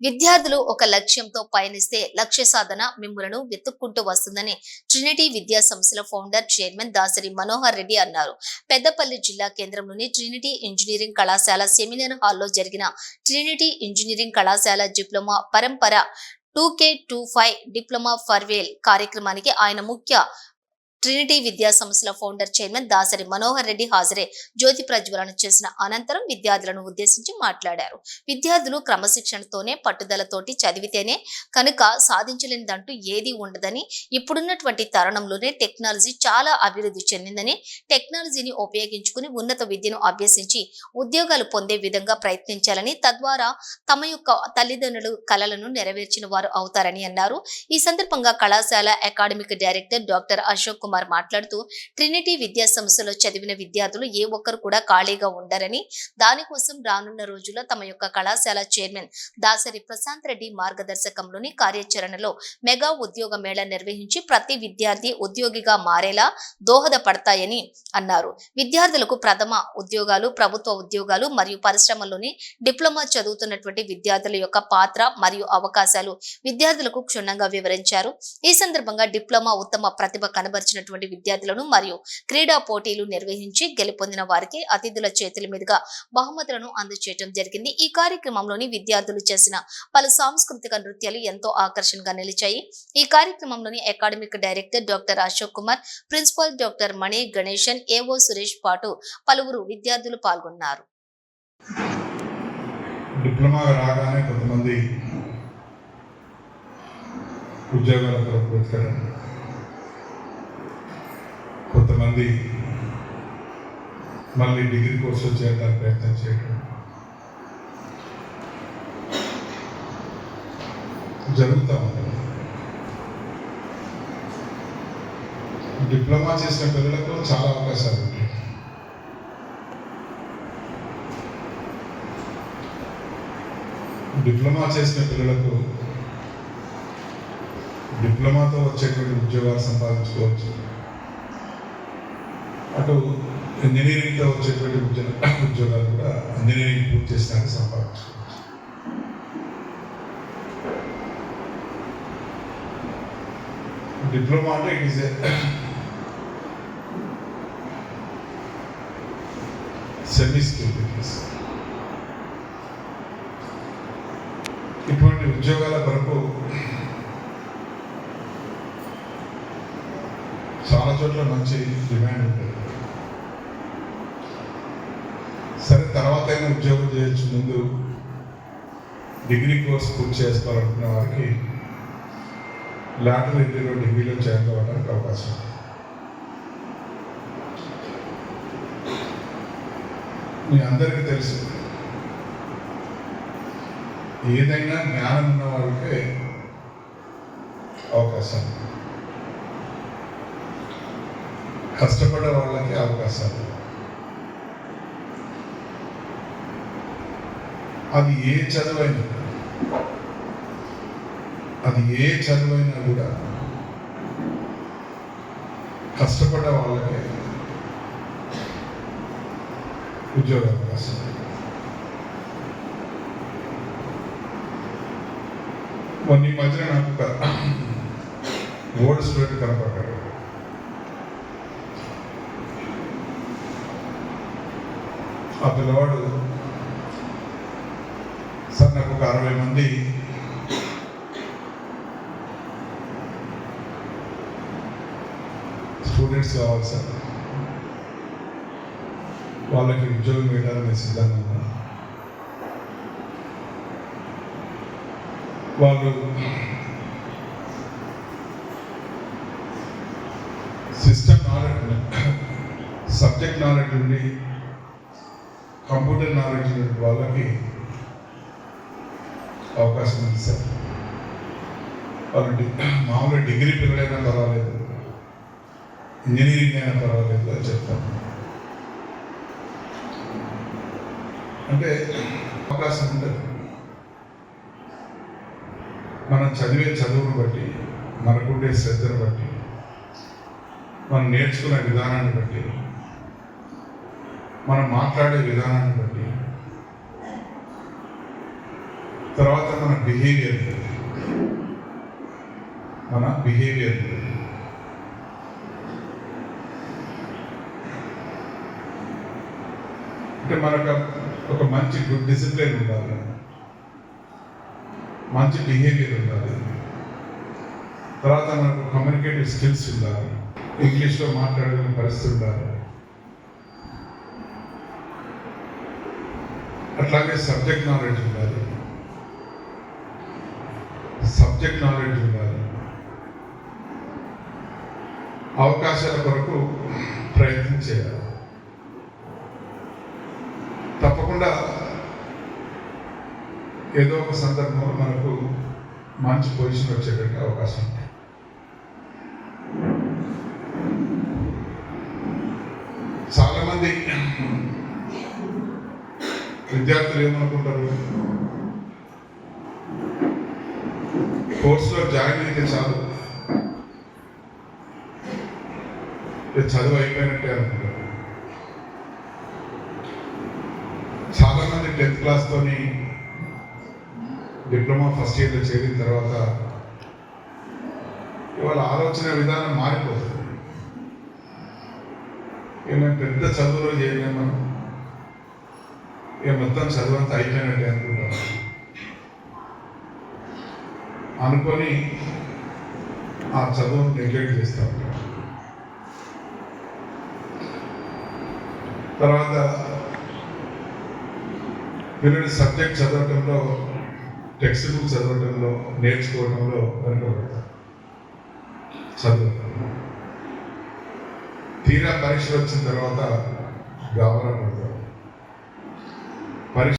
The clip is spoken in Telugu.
విద్యార్థులు ఒక లక్ష్యంతో పయనిస్తే లక్ష్య సాధన మిమ్మలను వెతుక్కుంటూ వస్తుందని ట్రినిటీ విద్యా సంస్థల ఫౌండర్ చైర్మన్ దాసరి మనోహర్ రెడ్డి అన్నారు. పెద్దపల్లి జిల్లా కేంద్రంలోని ట్రినిటీ ఇంజనీరింగ్ కళాశాల సెమినార్ హాల్లో జరిగిన ట్రినిటీ ఇంజనీరింగ్ కళాశాల డిప్లొమా పరంపర two K two five diploma farewell కార్యక్రమానికి ఆయన ముఖ్య ట్రినిటీ విద్యా సంస్థల ఫౌండర్ చైర్మన్ దాసరి మనోహర్ రెడ్డి హాజరై జ్యోతి ప్రజ్వలన చేసిన అనంతరం విద్యార్థులను ఉద్దేశించి మాట్లాడారు. విద్యార్థులు క్రమశిక్షణతోనే పట్టుదలతోటి చదివితేనే కనుక సాధించలేనిదంటూ ఏదీ ఉండదని ఇప్పుడున్నటువంటి తరుణంలోనే టెక్నాలజీ చాలా అభివృద్ధి చెందిందని టెక్నాలజీని ఉపయోగించుకుని ఉన్నత విద్యను అభ్యసించి ఉద్యోగాలు పొందే విధంగా ప్రయత్నించాలని తద్వారా తమ యొక్క తల్లిదండ్రులు కళలను నెరవేర్చిన వారు అవుతారని అన్నారు. ఈ సందర్భంగా కళాశాల academic director doctor Ashok Kumar మాట్లాడుతూ ట్రినిటీ విద్యా సంస్థలో చదివిన విద్యార్థులు ఏ ఒక్కరు కూడా ఖాళీగా ఉండరని దానికోసం రానున్న రోజుల్లో తమ యొక్క కళాశాల చైర్మన్ దాసరి ప్రశాంత్ రెడ్డి మార్గదర్శకంలోని కార్యాచరణలో మెగా ఉద్యోగ మేళ నిర్వహించి ప్రతి విద్యార్థి ఉద్యోగిగా మారేలా దోహదపడతాయని అన్నారు. విద్యార్థులకు ప్రథమ ఉద్యోగాలు ప్రభుత్వ ఉద్యోగాలు మరియు పరిశ్రమలోని డిప్లొమా చదువుతున్నటువంటి విద్యార్థుల యొక్క పాత్ర మరియు అవకాశాలు విద్యార్థులకు క్షుణ్ణంగా వివరించారు. ఈ సందర్భంగా డిప్లొమా ఉత్తమ ప్రతిభ వచ్చినటువంటి విద్యార్థులను మరియు క్రీడా పోటీలు నిర్వహించి గెలుపొందిన వారికి అతిథుల చేతుల మీదుగా బహుమతులను అందజేయడం జరిగింది. ఈ కార్యక్రమంలోని విద్యార్థులు చేసిన పలు సాంస్కృతిక నృత్యాలు ఎంతో ఆకర్షణగా నిలిచాయి. ఈ కార్యక్రమంలోని academic director doctor Ashok Kumar principal doctor Mani Ganesan AO Suresh పాటు పలువురు విద్యార్థులు పాల్గొన్నారు. డిప్లొమా రాగానే కొంతమంది ఉద్యోగాల కొరకు వెతకడం మంది మళ్ళీ డిగ్రీ కోర్సులు చేయడానికి ప్రయత్నం చేయడం జరుగుతూ ఉంటుంది. డిప్లొమా చేసిన పిల్లలకు చాలా అవకాశాలు ఉంటాయి. డిప్లొమా చేసిన పిల్లలకు డిప్లొమాతో వచ్చేటువంటి ఉద్యోగాలు సంపాదించుకోవచ్చు. అటు ఇంజనీరింగ్తో వచ్చేటువంటి ఉద్యోగ ఉద్యోగాలు కూడా ఇంజనీరింగ్ పూర్తి చేసినాక సంపాదించుకోవచ్చు డిప్లొమా అంటే it is semi skill it ఇటువంటి ఉద్యోగాల కొరకు చాలా చోట్ల మంచి డిమాండ్ ఉంటుంది. సరే తర్వాత అయినా ఉద్యోగం చేయొచ్చు. ముందు డిగ్రీ కోర్స్ పూర్తి చేసుకోవాలనుకున్న వారికి లాటరీ ఇంటర్వ్యూ డిగ్రీలో జాయిన్ అవ్వడానికి అవకాశం ఉంది. మీ అందరికీ తెలుసు ఏదైనా జ్ఞానం ఉన్న వాళ్ళకే అవకాశం కష్టపడే వాళ్ళకి అవకాశాలు. అది ఏ చదువైనా అది ఏ చదువైనా కూడా కష్టపడ్డ వాళ్ళకే ఉద్యోగ అవకాశం. మొన్న ఈ మధ్యన నాకు ఒక ఓల్డ్ స్టూడెంట్ కనపడ్డాడు. ఆ పిల్లవాడు సార్ నాకు ఒక అరవై మంది స్టూడెంట్స్ కావాలి సార్. వాళ్ళకి ఉద్యోగం వేయడానికి సిద్ధంగా వాళ్ళు సిస్టమ్ నాలెడ్జ్ సబ్జెక్ట్ నాలెడ్జ్ ఉండి కంప్యూటర్ నాలెడ్జ్ వాళ్ళకి అవకాశం ఉంది సార్. వాళ్ళు మామూలుగా డిగ్రీ పిల్లలైనా పర్వాలేదు. ఇంజనీరింగ్ అయినా పర్వాలేదు అని చెప్తాను అంటే అవకాశం ఉండదు. మనం చదివే చదువును బట్టి మనకుండే శ్రద్ధను బట్టి మనం నేర్చుకునే విధానాన్ని బట్టి మనం మాట్లాడే విధానాన్ని బట్టి. తర్వాత మన బిహేవియర్ మన బిహేవియర్ అంటే మనకు ఒక మంచి గుడ్ డిసిప్లిన్ ఉండాలి. మంచి బిహేవియర్ ఉండాలి. తర్వాత మనకు కమ్యూనికేటివ్ స్కిల్స్ ఉండాలి. ఇంగ్లీష్లో మాట్లాడగలిగిన పరిస్థితి ఉండాలి. అట్లాగే సబ్జెక్ట్ నాలెడ్జ్ ఉండాలి. సబ్జెక్ట్ నాలెడ్జ్ ఉండాలి. అవకాశాల కొరకు ప్రయత్నం చేయాలి. తప్పకుండా ఏదో ఒక సందర్భంలో మనకు మంచి పొజిషన్ వచ్చేటట్టు అవకాశం ఉంది. చాలామంది విద్యార్థులు ఏమనుకుంటారు? కోర్సులో జాయిన్ అయితే చాలు. చదువు అయిపోయినట్టే అనుకుంటారు. చాలా మంది టెన్త్ క్లాస్తోని డిప్లొమా ఫస్ట్ ఇయర్లో చేరిన తర్వాత ఇవాళ ఆలోచన విధానం మారిపోతుంది. ఏమైనా పెద్ద చదువులో చేయలేము మనం. ఇక మొత్తం చదువు అయిపోయినట్టే అనుకుంటాం అనుకొని ఆ చదువు నెగ్లెక్ట్ చేస్తూ ఉంటాం తర్వాత పిల్లలు సబ్జెక్ట్ చదవటంలో టెక్స్ట్ బుక్ చదవటంలో నేర్చుకోవడంలో వెనుకబడతారు చదువు. తీరా పరీక్షలు వచ్చిన తర్వాత గాబరా